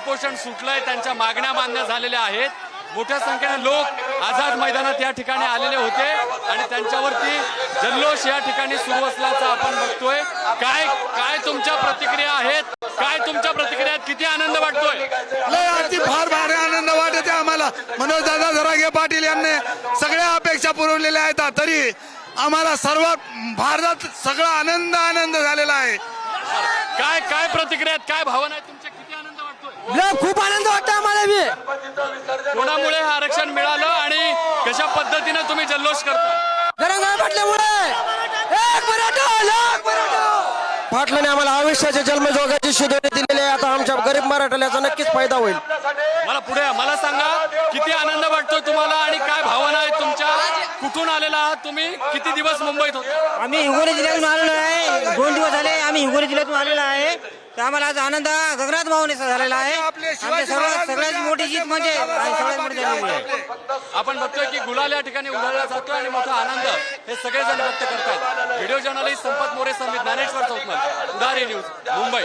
उपोषण सुटलंय त्यांच्या मागण्या मान्य झालेल्या आहेत. मोठ्या संख्येने लोक आझाद मैदानात या ठिकाणी आलेले होते आणि त्यांच्यावरती जल्लोष या ठिकाणी सुरू असल्याचं आपण बघतोय. काय काय तुमच्या प्रतिक्रिया आहेत? काय तुमच्या प्रतिक्रिया आहेत? किती आनंद वाटतोय? लय अति फार भारी आनंद वाटते आम्हाला. मनोज दादा जरांगे पाटील यांनी सगळ्या अपेक्षा पुरवलेल्या आहेत. तरी आम्हाला सर्व भारतात सगळा आनंद आनंद झालेला आहे. काय काय प्रतिक्रिया आहेत? काय भावना आहेत तुमच्या किती आनंद वाटतोय लय खूप आनंद वाटतो आम्हाला बी. कोणामुळे हे आरक्षण मिळालं आणि कशा पद्धतीने तुम्ही जल्लोष करता? लाख मराठा. पाटलाने आम्हाला आयुष्याच्या जन्मजोगाची शिदोरी दिलेली आहे. आता आमच्या गरीब मराठ्याला याचा नक्कीच फायदा होईल. मला पुढे मला सांगा किती आनंद वाटतोय तुम्हाला आणि काय भावना आहेत तुमच्या? कुठून आलेला आहात तुम्ही? किती दिवस मुंबईत होते? आम्ही हिंगोली जिल्ह्यातून आलेलो आहे. दोन दिवस झाले आम्ही हिंगोली जिल्ह्यातून आलेलो आहे. तर आम्हाला आज आनंद गगनात भावनेचा झालेला आहे. आपले आमच्या शिवाजी सर्वात महाराज सगळ्यात म्हणजे मोठी जीत म्हणजे आणि सगळ्यात मोठी झालेली आहे. आपण बघतोय की गुलाल या ठिकाणी उधळला जातोय आणि मोठा आनंद हे सगळेजण व्यक्त करतात व्हिडिओ जर्नलिस्ट संपत मोरे समित ज्ञानेश्वर चौकमल उदारी न्यूज मुंबई.